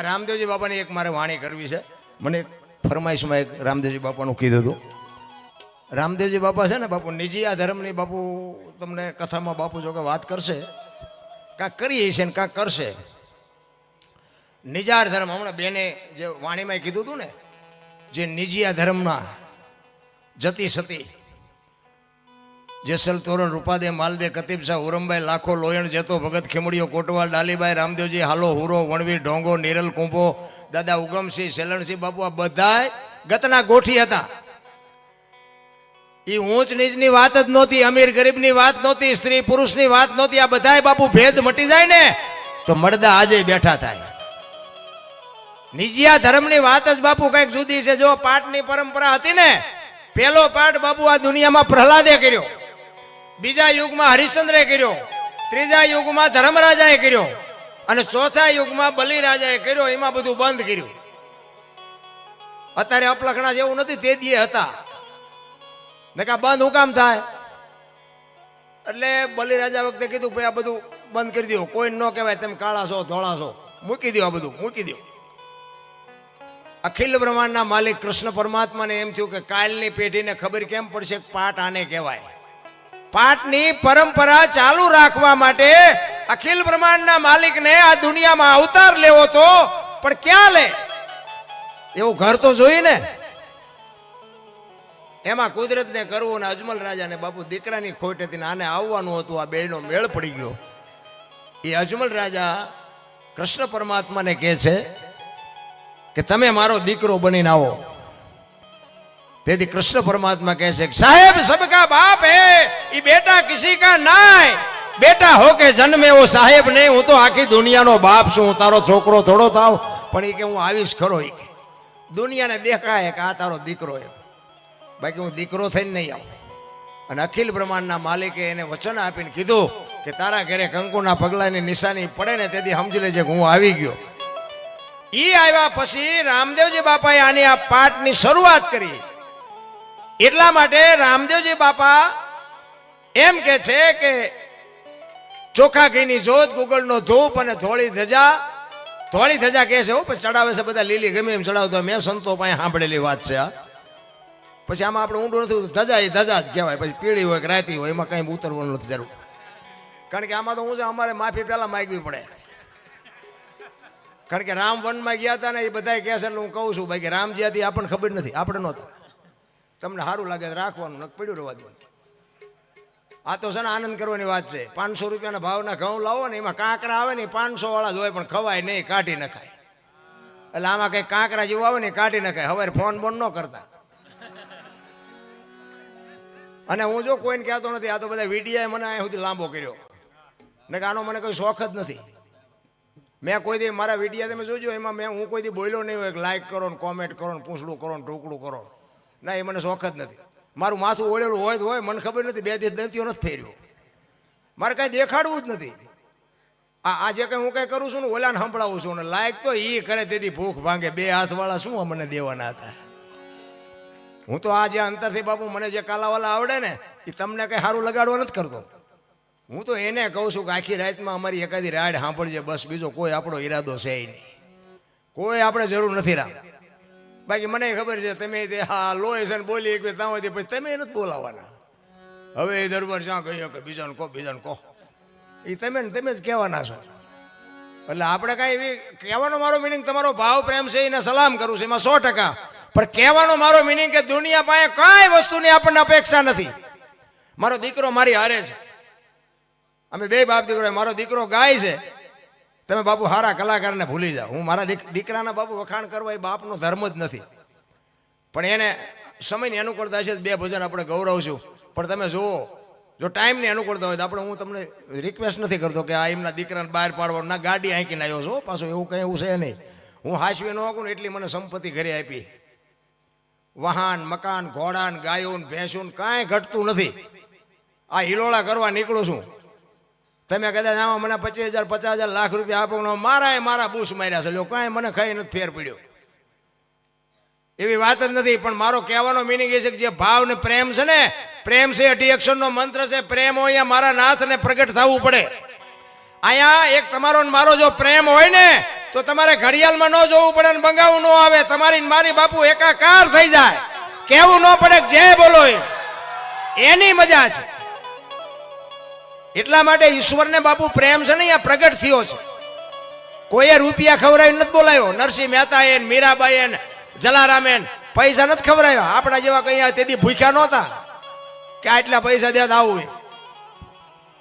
રામદેવજી બાપાની એક મારે વાણી કરવી છે. મને ફરમાઈશમાં એક રામદેવજી બાપાનું કીધું હતું. રામદેવજી બાપા છે ને, બાપુ નિજી આ ધર્મની બાપુ તમને કથામાં બાપુ જો કે વાત કરશે. કાંક કરીએ છે ને કાંક કરશે. નિજાર ધર્મ, હમણાં બેને જે વાણીમાં કીધું હતું ને, જે નિજીયા ધર્મના જતી સતી જેસલ તોરણ રૂપાદે માલદે કતીબ શાહ, ઉરમભાઈ, લાખો, લોયણ, જેતો, ભગત, ખીમડીઓ કોટવાલ ડાલીભાઈ રામદેવજી, હાલો, હુરો, વણવી, ઢોંગો, નિરલ, કુંભો, દાદા ઉગમસિંહ સેલણસિંહ બાપુ, આ બધાય ગતના ગોઠી હતા. એ ઊંચ નીચની વાત જ નહોતી, અમીર ગરીબની વાત નહોતી, સ્ત્રી પુરુષની વાત નહોતી, આ બધાય બાપુ ભેદ મટી જાય ને, તો મળદા આજે બેઠા થાય. નિજિયા ધર્મની વાત જ બાપુ કંઈક જુદી છે. જો પાઠની પરંપરા હતી ને, પેલો પાઠ બાપુ આ દુનિયામાં પ્રહલાદે કર્યો. બીજા યુગમાં હરિશ્ચંદ્રે કર્યો, ત્રીજા યુગમાં ધર્મરાજાએ કર્યો, અને ચોથા યુગમાં બલિરાજાએ કર્યો, એમાં બધું બંધ કર્યું. અત્યારે અપલખણા જેવું નથી, તે દીએ હતા. નકા બંધ હું કામ થાય? એટલે બલિરાજા વખતે કીધું, ભાઈ આ બધું બંધ કરી દો કોઈ ન કહેવાય, તમે કાળા છો, ધોળા છો. મૂકી દો આ બધું, મૂકી દો અખિલ બ્રહ્માંડના માલિક કૃષ્ણ પરમાત્માને એમ થયું કે કાલની પેઢીને ખબર કેમ પડશે પાટ આને કહેવાય? પાઠની પરંપરા ચાલુ રાખવા માટે અખિલ બ્રહ્માંડના માલિકને આ દુનિયામાં અવતાર લેવો તો પણ ક્યાં લે? એવું ઘર તો જોઈ ને? એમાં કુદરતને કરવું અને અજમલ રાજાને બાપુ દીકરાની ખોટ હતી આને આવવાનું હતું, આ બેનો મેળ પડી ગયો. એ અજમલ રાજા કૃષ્ણ પરમાત્માને કહે છે કે તમે મારો દીકરો બનીને આવો. તેથી કૃષ્ણ પરમાત્મા કહે છે સાહેબ, સબકા બાપ હે એ બેટા કિસી કા નાય? બેટા હો કે જન્મે ઓ સાહેબ નહીં, હું તો આખી દુનિયાનો બાપ છું, હું તારો છોકરો થોડો થાવ. પણ એ કે, હું આવીશ ખરો એ કે. દુનિયાને દેખાય કે આ તારો દીકરો એમ. બાકી હું દીકરો થઈને નહીં આવું. અને અખિલ બ્રહ્માંડના માલિકે એને વચન આપીને કીધું કે, તારા ઘરે કંકુના પગલાની નિશાની પડે ને તેથી સમજી લેજે કે હું આવી ગયો. એ આવ્યા પછી રામદેવજી બાપાએ આની આ પાઠની શરૂઆત કરી. એટલા માટે રામદેવજી બાપા એમ કે છે કે ચોખા ઘીની જોત, ગુગળનો ધૂપ અને ધોળી ધજા. ધોળી ધજા કહે છે, હો ચડાવે છે બધા લીલી, ગમે એમ ચડાવતો મેં સંતો પાસે સાંભળેલી વાત છે આ પછી આમાં આપણે ઊંડું નથી ધજા એ ધજા જ કહેવાય. પછી પીળી હોય કે રાતી હોય, એમાં કંઈ ઉતરવાનું નથી જરૂર. કારણ કે આમાં તો હું છે, અમારે માફી પહેલાં માગવી પડે. કારણ કે રામ વનમાં ગયા હતા ને એ બધા કહે છે હું કહું છું, ભાઈ, કે રામજી હતી આપણને ખબર નથી. આપણે નહોતા. તમને સારું લાગે રાખવાનું નક પડ્યું રહેવા દેવાનું આ તો છે ને આનંદ કરવાની વાત છે. પાંચસો રૂપિયાના ભાવના ઘઉં લાવો ને, એમાં કાંકરા આવે ને પાંચસો વાળા જ પણ ખવાય નહીં, કાઢી નખાય. એટલે આમાં કંઈ કાંકરા જેવું આવે ને, કાઢી નખાય. હવે ફોન બોન ન કરતા. અને હું જો કોઈને કહેતો નથી, આ તો બધા વિડીયાએ મને અહીંયા સુધી લાંબો કર્યો. ને કે આનો મને કોઈ શોખ જ નથી. મેં કોઈ દી, મારા વિડીયા તમે જોજો, એમાં મેં હું કોઈ દી બોલ્યો નહીં હોય લાઈક કરો ને કોમેન્ટ કરો ને, પૂછડું કરો ને ઢોકડું કરો ના, એ મને શોખ જ નથી. મારું માથું ઓળેલું હોય તો હોય, મને ખબર નથી, બે દિવસ દંતીઓ નથી ફેર્યો. મારે કાંઈ દેખાડવું જ નથી. આ આ જે કંઈ હું કંઈ કરું છું ને, ઓલાને સંભળાવું છું ને, લાયક તો એ કરે, તેથી ભૂખ ભાંગે. બે હાથવાળા શું મને દેવાના હતા? હું તો આ જે અંતરથી બાપુ, મને જે કાલાવાલા આવડે ને એ તમને કંઈ સારું લગાડવા નથી કરતો. હું તો એને કહું છું કે આખી રાતમાં અમારી એકાદી રાડ સાંભળજે, બસ બીજો કોઈ આપણો ઈરાદો છે નહીં. કોઈ આપણે જરૂર નથી રામ. બાકી મને ખબર છે, તમે તે હા લોહી છે ને બોલી એક ત્યાં સુધી પછી તમે નથી બોલાવવાના હવે એ દરબાર જ્યાં કહીએ કે બીજાને કહો બીજાને કહો. એ તમે ને તમે જ કહેવાના છો. એટલે આપણે કાંઈ એવી, કહેવાનો મારો મિનિંગ તમારો ભાવ, પ્રેમ છે, એને સલામ કરું છું, એમાં સો ટકા. પણ કહેવાનો મારો મિનિંગ કે દુનિયા પાસે કાંઈ વસ્તુની આપણને અપેક્ષા નથી. મારો દીકરો મારી હારે છે. અમે બે બાપ દીકરો, મારો દીકરો ગાય છે. તમે બાપુ સારા કલાકારને ભૂલી જાઓ. હું મારા દીકરાના બાપુ વખાણ કરવા એ બાપનો ધર્મ જ નથી. પણ એને સમયની અનુકૂળતા છે બે ભજન આપણે ગૌરવશું. પણ તમે જુઓ, જો ટાઈમની અનુકૂળતા હોય તો આપણે હું તમને રિક્વેસ્ટ નથી કરતો કે આ એમના દીકરાને બહાર પાડવા, ના ગાડી આંકીને આવ્યો છો, પાછું એવું કંઈ એવું છે નહીં. હું હાસવી ન હોકું ને એટલી મને સંપત્તિ ઘરે આપી. વાહન, મકાન, ઘોડાન, ગાયોન, ભેંસુન કાંઈ ઘટતું નથી. આ હિલોળા કરવા નીકળું છું. તમે કદાચ આમાં મને પચીસ હજાર, પચાસ હજાર લાખ રૂપિયા આપો ને મારા મારા બૂસ માર્યા છે. લ્યો, કાંઈ મને ખાઈ નથી ફેર પડ્યો. એવી વાત જ નથી, પણ મારો કહેવાનો મિનિંગ એ છે કે જે ભાવ ને પ્રેમ છે ને, પ્રેમ છે અઢી અક્ષરનો મંત્ર છે, પ્રેમ હોય મારા નાથને પ્રગટ થવું પડે. અહીંયા એક તમારો ને મારો જો પ્રેમ હોય ને, તો તમારે ઘડિયાળમાં ન જોવું પડે ને બંગાવું ન આવે. તમારી મારી બાપુ એકાકાર થઈ જાય. કેવું ન પડે જે બોલો એની મજા છે. એટલા માટે ઈશ્વરને બાપુ પ્રેમ છે ને અહીંયા પ્રગટ થયો છે. કોઈએ રૂપિયા ખવડાવી નથી બોલાયો. નરસિંહ મહેતા એન મીરાબાઈ એ જલારામે પૈસા નથી ખવડાવ્યા. આપણા જેવા કઈ તેથી ભૂખ્યા નહોતા કે આટલા પૈસા દેતા આવું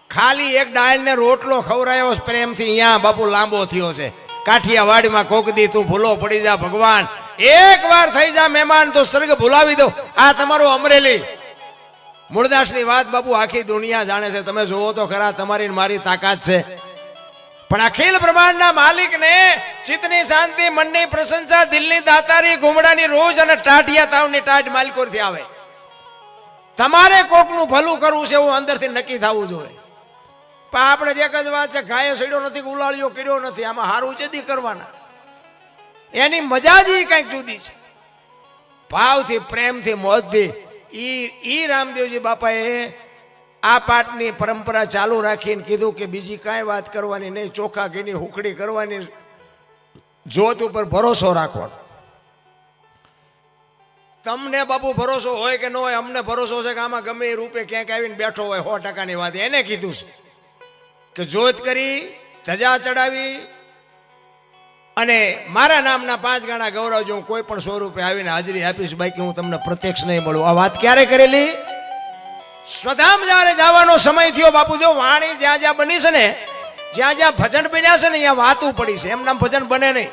ખાલી એક ડાળને રોટલો ખવડાયો પ્રેમથી. અહીંયા બાપુ લાંબો થયો છે. કાઠિયાવાડીમાં કોક દી તું ભૂલો પડી જા ભગવાન. એક વાર થઈ જા મહેમાન, તો સ્વર્ગ ભૂલાવી દો. આ તમારું અમરેલી. મૂળદાસની વાત બાપુ આખી દુનિયા જાણે છે. તમે જોવો તો ખરા તમારી મારી તાકાત છે. પણ અખિલ બ્રહ્માંડના માલિકને ચિત્તની શાંતિ, મનની પ્રશંસા, દિલની દાતારી, ઘૂમડાની રોજ અને ટાઢિયા તાવની ટાઢ માલિકોથી આવે. તમારે કોકનું ભલું કરવું છે એવું અંદરથી નક્કી થવું જોઈએ. પણ આપણે જે જ વાત છે ગાયો સડ્યો નથી ઉલાળ્યો કર્યો નથી, આમાં હારું ચેદી કરવાના. એની મજા જ કંઈક જુદી છે. ભાવથી, પ્રેમથી, મોજથી ઈ ઈ રામદેવજી બાપાએ આ પાઠની પરંપરા ચાલુ રાખીને કીધું કે બીજી કાંઈ વાત કરવાની નહીં, ચોખા ઘીની હુકડી કરવાની, જોત ઉપર ભરોસો રાખવો તમને બાપુ ભરોસો હોય કે ન હોય, અમને ભરોસો છે કે આમાં ગમે એ રૂપે ક્યાંક આવીને બેઠો હોય, સો ટકાની વાત. એને કીધું છે કે જોત કરી, ધજા ચડાવી અને મારા નામના પાંચ ગાણા ગૌરવ જો હું કોઈ પણ સ્વરૂપે આવીને હાજરી આપીશ, બાકી હું તમને પ્રત્યક્ષ નહીં મળું. આ વાત ક્યારે કરેલી? સ્વધામ જ્યારે જવાનો સમય થયો, બાપુ, જો વાણી જ્યાં જ્યાં બની છે ને, જ્યાં જ્યાં ભજન બન્યા છે ને, અહીંયા વાતું પડી છે. એમ નામ ભજન બને નહીં.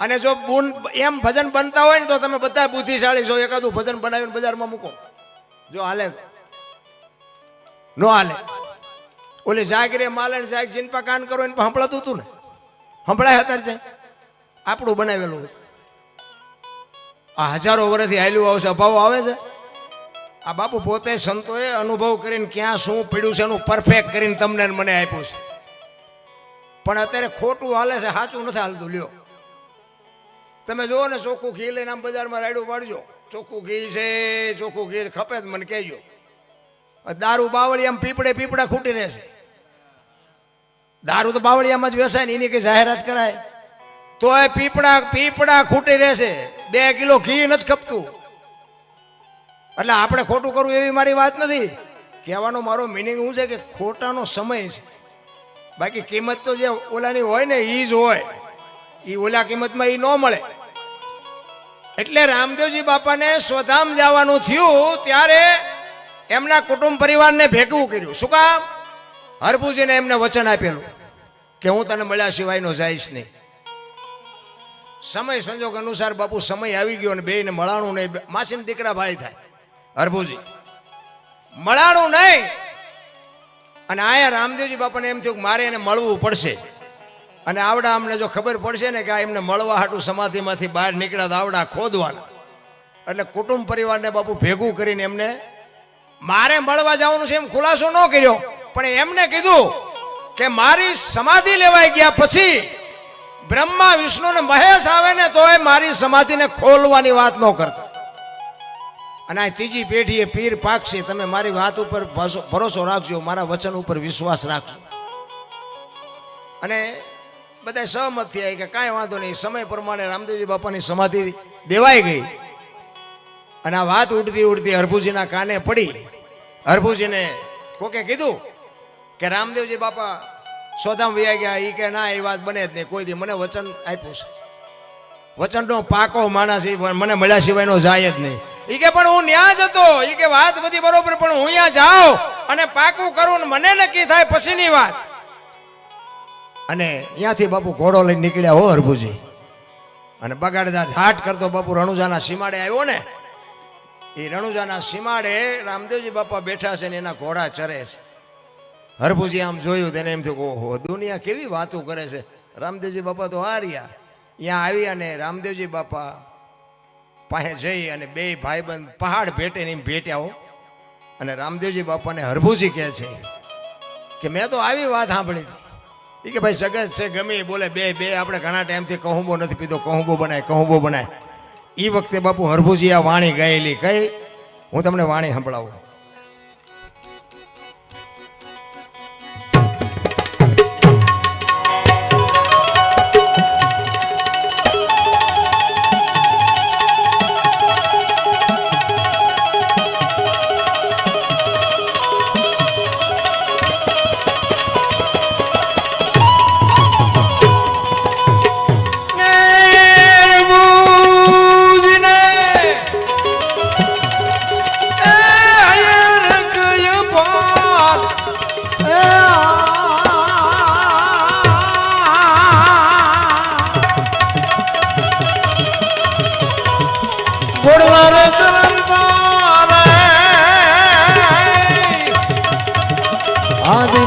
અને જો બુન, એમ ભજન બનતા હોય ને, તો તમે બધા બુદ્ધિશાળી છો. એકાદું ભજન બનાવીને બજારમાં મૂકો. જો હાલે નો. હાલે. ઓલી જાગરે માલે જાગ જીનપા કાન કરો એને સંભળાતું હતું ને. સંભળાય અત્યારે છે આપણું બનાવેલું હતું આ હજારો વર્ષથી આયલું આવશે, અભાવ આવે છે? આ બાપુ પોતે સંતોએ અનુભવ કરીને ક્યાં શું પીડ્યું છે એનું પરફેક્ટ કરીને તમને મને આપ્યું છે. પણ અત્યારે ખોટું હાલે છે, સાચું નથી હાલતું, લ્યો. તમે જુઓ ને, ચોખ્ખું ઘી લઈને આમ બજારમાં રાયડું પાડજો. ચોખ્ખું ઘી છે, ચોખ્ખું ઘી ખપે મને કહેજો. દારૂ બાવળી આમ પીપળે પીપળા ખૂટી રહેશે દારૂ તો બાવળિયામાં જ વેસાય ને, એની કઈ જાહેરાત કરાય. તો એ પીપળા પીપળા ખૂટી રહેશે. બે કિલો ઘી નથી ખપતું. એટલે આપણે ખોટું કરવું એવી મારી વાત નથી. કહેવાનો મારો મિનિંગ શું છે કે ખોટાનો સમય છે. બાકી કિંમત તો જે ઓલાની હોય ને એ જ હોય. એ ઓલા કિંમતમાં એ ન મળે. એટલે રામદેવજી બાપાને સ્વધામ જવાનું થયું, ત્યારે એમના કુટુંબ પરિવારને ભેગું કર્યું. શું કામ? હરભુજીને એમને વચન આપેલું કે હું તને મળ્યા સિવાયનો જઈશ નહીં. સમય સંજોગ અનુસાર બાપુ સમય આવી ગયો અને બેયને મળાણું નહીં. માસીને દીકરા ભાઈ થાય. હરભુજી, મળાણું નહીં. અને આયા રામદેવજી બાપાને એમ થયું કે મારે એને મળવું પડશે. અને આવડા અમને જો ખબર પડશે ને કે આ એમને મળવા હાટું સમાધિમાંથી બહાર નીકળ્યા તો આવડા ખોદવાના. એટલે કુટુંબ પરિવારને બાપુ ભેગું કરીને એમને, મારે મળવા જવાનું છે એમ ખુલાસો ન કર્યો. પણ એમને કીધું કે મારી સમાધિ લેવાઈ ગયા પછી બ્રહ્મા, વિષ્ણુ ને મહેશ આવે ને તો એ મારી સમાધિને ખોલવાની વાત ન કરતા. અને આ ત્રીજી પેઢીએ પીર પાકશે તમે મારી વાત ઉપર ભરોસો રાખજો, મારા વચન ઉપર વિશ્વાસ રાખજો. અને બધા સહમત થયા કે કાંઈ વાંધો નહીં, સમય પ્રમાણે રામદેવજી બાપાની સમાધિ દેવાઈ ગઈ. અને આ વાત ઉડતી ઉડતી હરભુજીના કાને પડી. હરભુજીને કોકે કીધું કે રામદેવજી બાપા સોધામ વ્યા ગયા એ કે ના, એ વાત બને જ નહીં. કોઈ દી મને વચન આપ્યું છે. વચનનો પાકો માણસ પણ મને મળ્યા સિવાયનો જાય જ નહીં. એ કે પણ હું ન્યા હતો. એ કે વાત બધી બરોબર, પણ હું અહીંયા જાઉં અને પાકું કરું ને મને નક્કી થાય પછીની વાત. અને ત્યાંથી બાપુ ઘોડો લઈને નીકળ્યા હો હરભુજી. અને બગાડતા હાટ કરતો બાપુ રણુજાના સીમાડે આવ્યો ને. એ રણુજાના સીમાડે રામદેવજી બાપા બેઠા છે ને એના ઘોડા ચરે છે. હરભુજી આમ જોયું, તેને એમ થયું ઓહો, દુનિયા કેવી વાતો કરે છે? રામદેવજી બાપા તો હાર્યા. ત્યાં આવી અને રામદેવજી બાપા પાસે જઈ અને બે ભાઈબંધ પહાડ ભેટે ને ભેટ્યા અને રામદેવજી બાપાને હરભુજી કહે છે કે મેં તો આવી વાત સાંભળી હતી. એ કે ભાઈ, જગત છે ગમે બોલે, બે બે, આપણે ઘણા ટાઈમથી કહુંબો નથી પીધો, કહુંબો બનાય કહુંબો બનાય. એ વખતે બાપુ હરભુજી આ વાણી ગાયેલી કઈ? હું તમને વાણી સંભળાવું.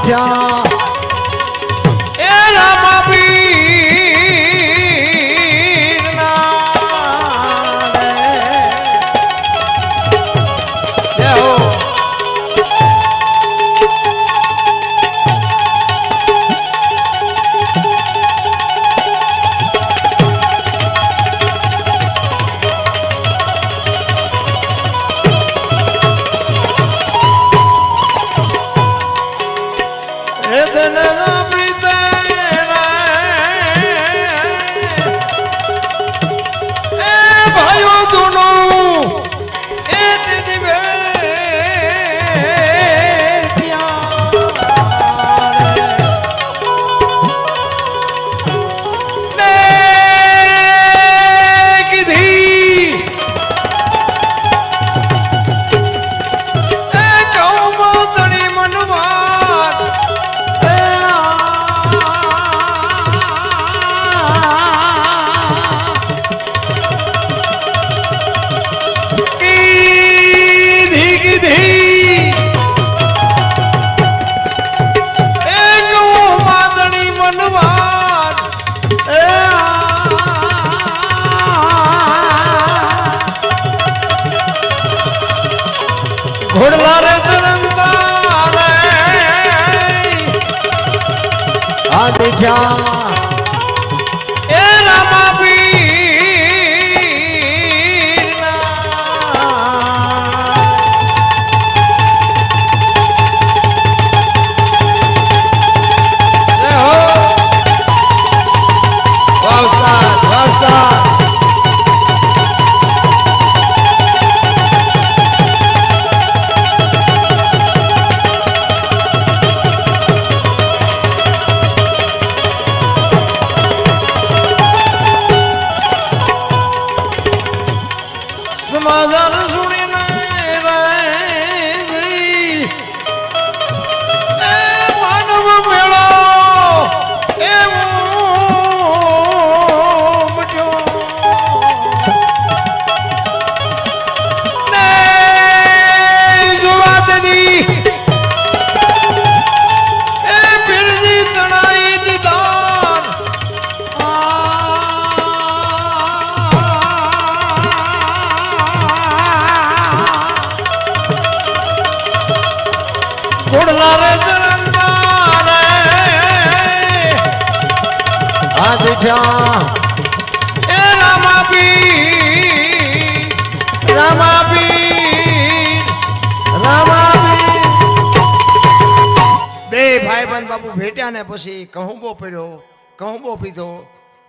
Yeah. દીઠા એ રામાપી રામાપી રામાપી બે ભાઈબંધ બાપુ ભેટ્યા ને પછી કહુંબો પડ્યો કહુંબો પીધો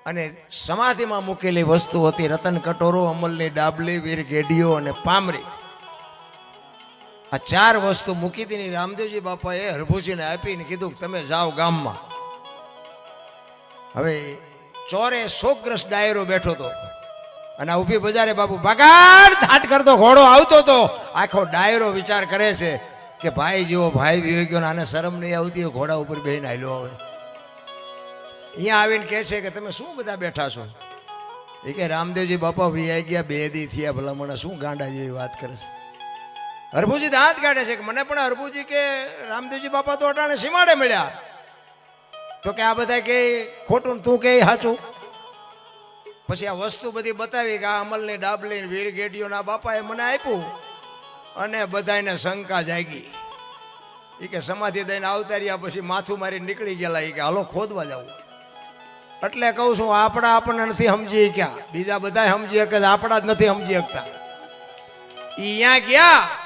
અને સમાધિમાં મૂકેલી વસ્તુ હતી રતન કટોરો, અમલની ડાબલી, વીર ગેડીઓ અને પામરી. આ ચાર વસ્તુ મૂકી હતી રામદેવજી બાપાએ હરભુજીને આપીને કીધું તમે જાઓ ગામમાં. હવે ચોરે સોગ્રસ ડાયરો બેઠો હતો. અને આ ઊભી બજારે બાપુ બગાડ થાટ કરતો, ઘોડો આવતો હતો. આખો ડાયરો વિચાર કરે છે કે ભાઈ જેવો ભાઈ વિયો ગયો આને શરમ નહીં આવતી ઘોડા ઉપર બેહીને હાલ્યો હવે અહીંયા આવીને કહે છે કે તમે શું બધા બેઠા છો? એ કે રામદેવજી બાપા વિયાઈ ગયા, બે દી થયા ભલા મને શું ગાંડા જેવી વાત કરે છે? હરભુજી દાંત કાઢે છે કે મને પણ હરભુજી કે રામદેવજી બાપા તો અટાણે સીમાડે મળ્યા. તો કે આ બધા કે ખોટું તું કે સાચું? પછી આ વસ્તુ બધી બતાવી કે આ અમલની ડાબલી વીર ગેડીઓના બાપાએ મને આપ્યું અને બધાને શંકા જાગી. એ કે સમાધિ દઈને આવતા રહ્યા પછી માથું મારી નીકળી ગયેલા. એ કે હાલો ખોદવા જવું એટલે કહું છું, આપણા આપણને નથી સમજી ક્યાં. બીજા બધા સમજી શકે આપણા જ નથી સમજી શકતા. એ અહીંયા ગયા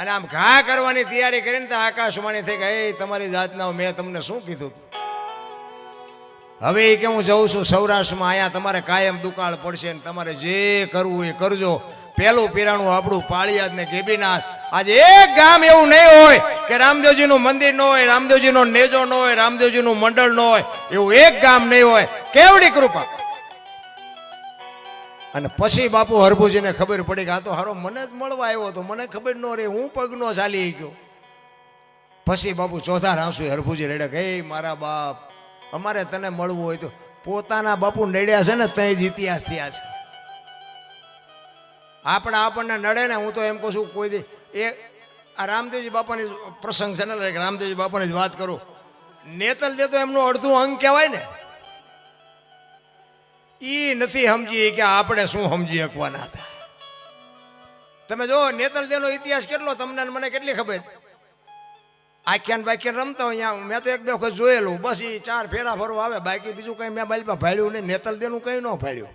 અને આમ ઘા કરવાની તૈયારી કરીને તો આકાશવાણી થઈ ગઈ "એ તમારી જાતના મેં તમને શું કીધું હતું હવે એ કે હું જઉં છું સૌરાષ્ટ્રમાં, અહીંયા તમારે કાયમ દુકાળ પડશે ને તમારે જે કરવું એ કરજો. પેલું પીરાણું આપણું પાળિયાદ ને ગેબીનાથ. આજે એક ગામ એવું નહીં હોય કે રામદેવજીનું મંદિર ન હોય, રામદેવજીનો નેજો ન હોય, રામદેવજીનું મંડળ ન હોય, એવું એક ગામ નહીં હોય. કેવડી કૃપા. અને પછી બાપુ હરભુજીને ખબર પડી કે આ તો હારો મને જ મળવા આવ્યો હતો. મને ખબર ન રહી, હું પગનો ચાલી ગયો. પછી બાપુ ચોથા રાસુ હરભુજી રેડે કે મારા બાપ, અમારે તને મળવું હોય તો પોતાના બાપુ નડ્યા છે ને તઈ જ ઇતિહાસ થયા છે. આપણે આપણને નડે ને હું તો એમ કહું છું, કોઈ દી એ આ રામદેવજી બાપાની પ્રસંગ છે ને રામદેવજી બાપાની જ વાત કરું. નેતલ દે તો એમનું અડધું અંગ કહેવાય ને. ઈ નથી સમજી કે આપણે શું સમજી શકવાના હતા. તમે જો નેતલ દેનો ઇતિહાસ કેટલો તમને મને કેટલી ખબર? આખ્યાન બાખ્યાન રમતા હોય અહીંયા, મેં તો એક બે વખત જોયેલું. બસ એ ચાર ફેરા ફરવા આવે, બાકી બીજું કંઈ મેં બાઈલમાં ભાડ્યું નહીં, નેતલ દેનું કંઈ ન ભાડ્યું.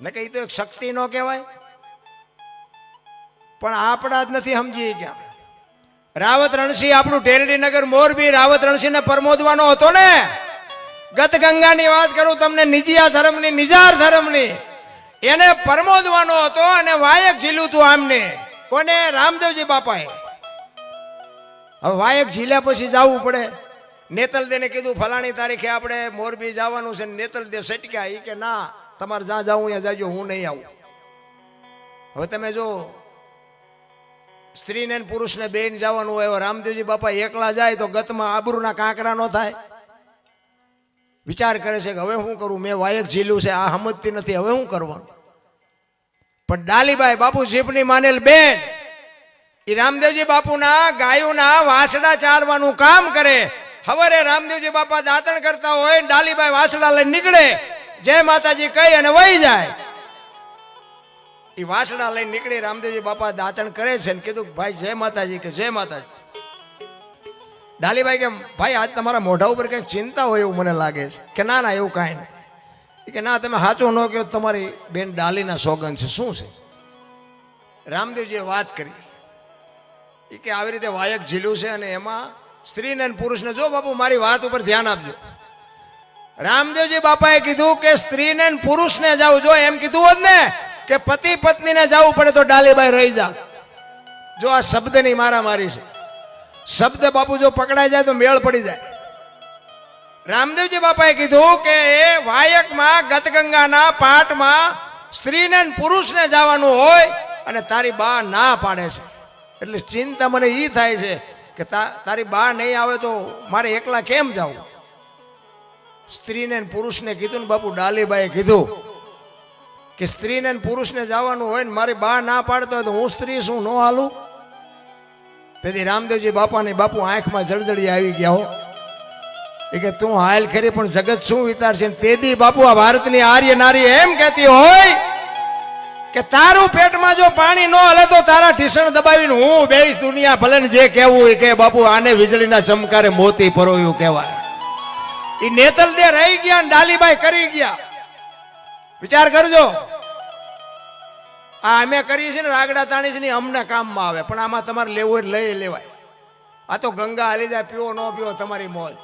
ને કે એ તો એક શક્તિ ન કહેવાય. પણ આપણા જ નથી સમજી ગયા. રાવત રણસિંહ આપણું ઢેરડી નગર મોરબી રાવત રણસિંહને પરમોદવાનો હતો ને? ગત ગંગાની વાત કરું, તમને નિજિયા ધર્મની, નિજાર ધર્મની. એને પરમોદવાનો હતો અને વાયક ઝીલું તું આમને. કોને? રામદેવજી બાપાએ. હવે વાયક ઝીલ્યા પછી જવું પડે. નેતલ દેને કીધું, ફલાણી તારીખે આપણે મોરબી જવાનું છે. નેતલ દે સટક્યા. એ કે, ના, તમારે જ્યાં જવું, ત્યાં જાજો, હું નહીં આવું. હવે તમે જો, સ્ત્રીને પુરુષને બેન જવાનું હોય રામદેવજી બાપા એકલા જાય તો ગતમાં આબરૂના કાંકરા નો થાય. વિચાર કરે છે કે હવે શું કરું? મેં વાયક ઝીલ્યું છે, આ સમજતી નથી, હવે શું કરવાનું? પણ ડાલીબાઈ બાપુ જીભની માનેલ બેન એ રામદેવજી બાપુના ગાયોના વાસડા ચારવાનું કામ કરે. હવારે રામદેવજી બાપા દાંતણ કરતા હોય ડાલીભાઈ વાસડા લઈને નીકળે. જય માતાજી કહી અને વહી જાય. એ વાસડા લઈને નીકળી રામદેવજી બાપા દાંતણ કરે છે ને કીધું ભાઈ જય માતાજી કે જય માતાજી. ડાલીભાઈ કે, ભાઈ, આજ તમારા મોઢા ઉપર કંઈક ચિંતા હોય એવું મને લાગે છે. કે, ના ના, એવું કાંઈ નથી. કે, ના, તમે સાચો ન કહો તમારી બેન ડાલીના સોગન છે. શું છે? રામદેવજીએ વાત કરી. એ કે, આવી રીતે વાયક ઝીલું છે અને એમાં સ્ત્રીને પુરુષને જો બાપુ મારી વાત ઉપર ધ્યાન આપજો. રામદેવજી બાપાએ કીધું કે, સ્ત્રીને પુરુષને જાવ જો એમ કીધું હોત ને કે, પતિ પત્નીને જવું પડે તો ડાલીબાઈ રહી જાત. જો આ શબ્દની મારામારી છે. શબ્દ બાપુ જો પકડાઈ જાય તો મેળ પડી જાય. રામદેવજી બાપાએ કીધું કે એ વાયકમાં, ગતગંગાના પાઠમાં સ્ત્રીને પુરુષને જવાનું હોય અને તારી બા ના પાડે છે. એટલે ચિંતા મને એ થાય છે કે તારી બા નહીં આવે તો મારે એકલા કેમ જવું સ્ત્રીને પુરુષને કીધું ને બાપુ ડાલીબાઈએ કીધું કે સ્ત્રીને પુરુષને જવાનું હોય ને મારી બા ના પાડતો હોય તો હું સ્ત્રી શું, ન હાલું? તેથી રામદેવજી બાપાની બાપુ આંખમાં જળજળી આવી ગયા હો. એ કે તું હાલ ખરી, પણ જગત શું વિચારશે? ને તેથી બાપુ આ ભારતની આર્ય નારી એમ કહેતી હોય કે તારું પેટમાં જો પાણી ન હલે તો તારા ઢીસણ દબાવીને હું બેઈશ દુનિયા ભલે જે કહેવું એ કે બાપુ, આને વીજળીના ચમકારે મોતી પરોયું કહેવાય. એ નેતલ દે રહી ગયા ડાલીબાઈ કરી ગયા. વિચાર કરજો. આ અમે કરીએ છીએ ને, રાગડા તાણી છે ને અમને કામમાં આવે. પણ આમાં તમારે લેવું હોય લઈ લેવાય. આ તો ગંગા હાલી જાય, પીવો ન પીવો, તમારી મોજ.